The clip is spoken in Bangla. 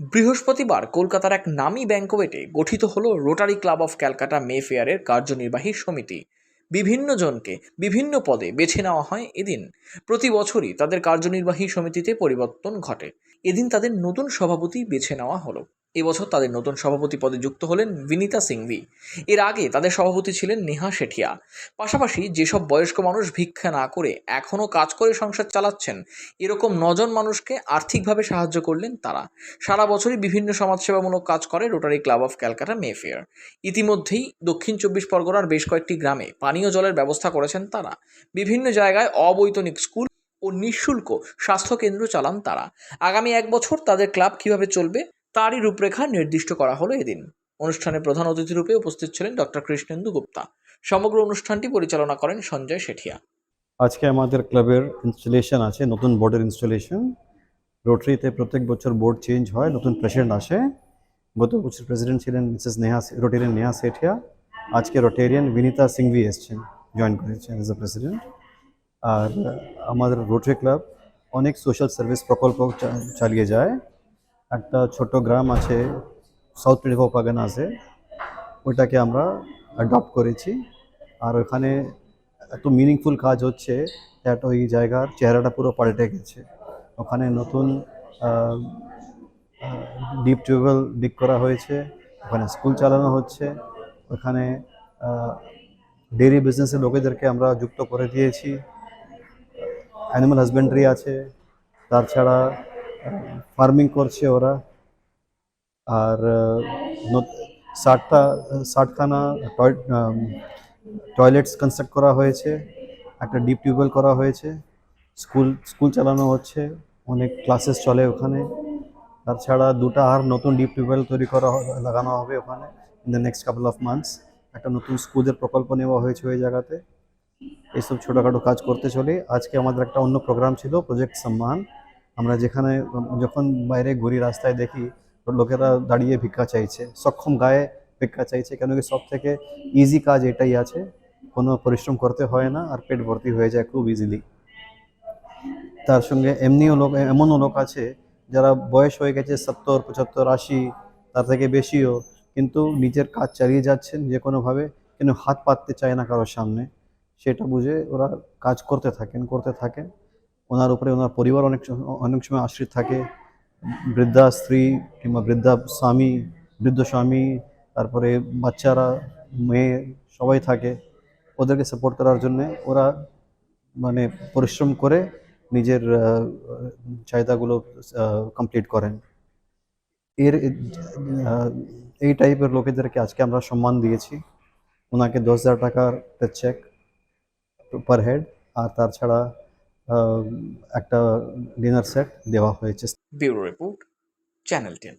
বৃহস্পতিবার কলকাতার এক নামী ব্যাঙ্কোয়েটে গঠিত হলো রোটারি ক্লাব অফ ক্যালকাটা মে ফেয়ারের কার্যনির্বাহী সমিতি। বিভিন্ন জনকে বিভিন্ন পদে বেছে নেওয়া হয় এদিন। প্রতি বছরই তাদের কার্যনির্বাহী সমিতিতে পরিবর্তন ঘটে। এদিন তাদের নতুন সভাপতি বেছে নেওয়া হলো। এবছর তাদের নতুন সভাপতি পদে যুক্ত হলেন বিনীতা সিংভি। এর আগে তাদের সভাপতি ছিলেন নেহা শেঠিয়া। পাশাপাশি যেসব বয়স্ক মানুষ ভিক্ষা না করে এখনও কাজ করে সংসার চালাচ্ছেন, এরকম নজন মানুষকে আর্থিকভাবে সাহায্য করলেন তারা। সারা বছরই বিভিন্ন সমাজসেবামূলক কাজ করে rotary club of Calcutta Mayfair ইতিমধ্যেই দক্ষিণ চব্বিশ পরগনার বেশ কয়েকটি গ্রামে পানীয় জলের ব্যবস্থা করেছেন তারা। বিভিন্ন জায়গায় অবৈতনিক স্কুল ও নিঃশুল্ক স্বাস্থ্যকেন্দ্র চালান তারা। আগামী এক বছর তাদের ক্লাব কীভাবে চলবে তারই রূপরেখা নির্দিষ্ট করা হলো এদিন। অনুষ্ঠানে প্রধান অতিথি রূপে উপস্থিত ছিলেন ডক্টর কৃষ্ণেন্দু গুপ্তা। সমগ্র অনুষ্ঠানটি পরিচালনা করেন সঞ্জয় শেঠিয়া। আজকে আমাদের ক্লাবের ইনস্টলেশন আছে, নতুন বোর্ডের ইনস্টলেশন। রোটারিতে প্রত্যেক বছর বোর্ড চেঞ্জ হয়, নতুন প্রেসিডেন্ট আসে। গত বছর প্রেসিডেন্ট ছিলেন মিসেস নেহা রোটেরিয়ান নেহা সেঠিয়া আজকে রোটেরিয়ান বিনীতা সিংভি এসছেন, জয়েন করেছেন এজ এ প্রেসিডেন্ট আর আমাদের রোটারি ক্লাব অনেক সোশ্যাল সার্ভিস প্রকল্প চালিয়ে যায়। একটা ছোট গ্রাম আছে সাউথ টোয়েন্টি ফোর আছে। ওইটাকে আমরা অ্যাডপ্ট করেছি। আর ওখানে এত মিনিংফুল কাজ হচ্ছে দ্যাট ওই জায়গার চেহারাটা পুরো পাল্টে গেছে। ওখানে নতুন ডিপ টিউবওয়েল ডিক করা হয়েছে, ওখানে স্কুল চালানো হচ্ছে, ওখানে ডেয়ারি বিজনেসের লোকেদেরকে আমরা যুক্ত করে দিয়েছি। অ্যানিমাল হাজবেন্ডারি আছে তাছাড়া ফার্মিং করছে ওরা। আর ষাটটা ষাটখানা টয়লেটস কনস্ট্রাক্ট করা হয়েছে, একটা ডিপ টিউবওয়েল করা হয়েছে, স্কুল স্কুল চালানো হচ্ছে, অনেক ক্লাসেস চলে ওখানে। তাছাড়া দুটা আর নতুন ডিপ টিউবওয়েল তৈরি করা লাগানো হবে ওখানে in the next couple of months একটা নতুন স্কুলের প্রকল্প নেওয়া হয়েছে ওই জায়গাতে। এইসব ছোটোখাটো কাজ করতে চলে। আজকে আমাদের একটা অন্য প্রোগ্রাম ছিল প্রজেক্ট সম্মান আমরা যেখানে, যখন বাইরে ঘুরি রাস্তায় দেখি, লোকেরা দাঁড়িয়ে ভিক্ষা চাইছে, সক্ষম গায়ে ভিক্ষা চাইছে, কেন কি সব থেকে ইজি কাজ এটাই আছে, কোনো পরিশ্রম করতে হয় না আর পেট ভর্তি হয়ে যায় খুব ইজিলি তার সঙ্গে এমনিও লোক, এমনও লোক আছে যারা বয়স হয়ে গেছে সত্তর, পঁচাত্তর, আশি, তার থেকে বেশিও, কিন্তু নিজের কাজ চালিয়ে যাচ্ছেন যে কোনোভাবে, কিন্তু হাত পাততে চায় না কারোর সামনে। সেটা বুঝে ওরা কাজ করতে থাকেন করতে থাকেন। ওনার উপরে ওনার পরিবার অনেক অনেক সময় আশ্রিত থাকে। বৃদ্ধা স্ত্রী কিংবা বৃদ্ধা স্বামী, বৃদ্ধ স্বামী, তারপরে বাচ্চারা, মেয়ে সবাই থাকে। ওদেরকে সাপোর্ট করার জন্যে ওরা মানে পরিশ্রম করে নিজের চাহিদাগুলো কমপ্লিট করেন। এর এই টাইপের লোকেদেরকে আজকে আমরা সম্মান দিয়েছি। ওনাকে দশ হাজার টাকার চেক পার হেড আর তাছাড়া একটা ডিনার সেট দেওয়া হয়েছে। Bureau report channel ten.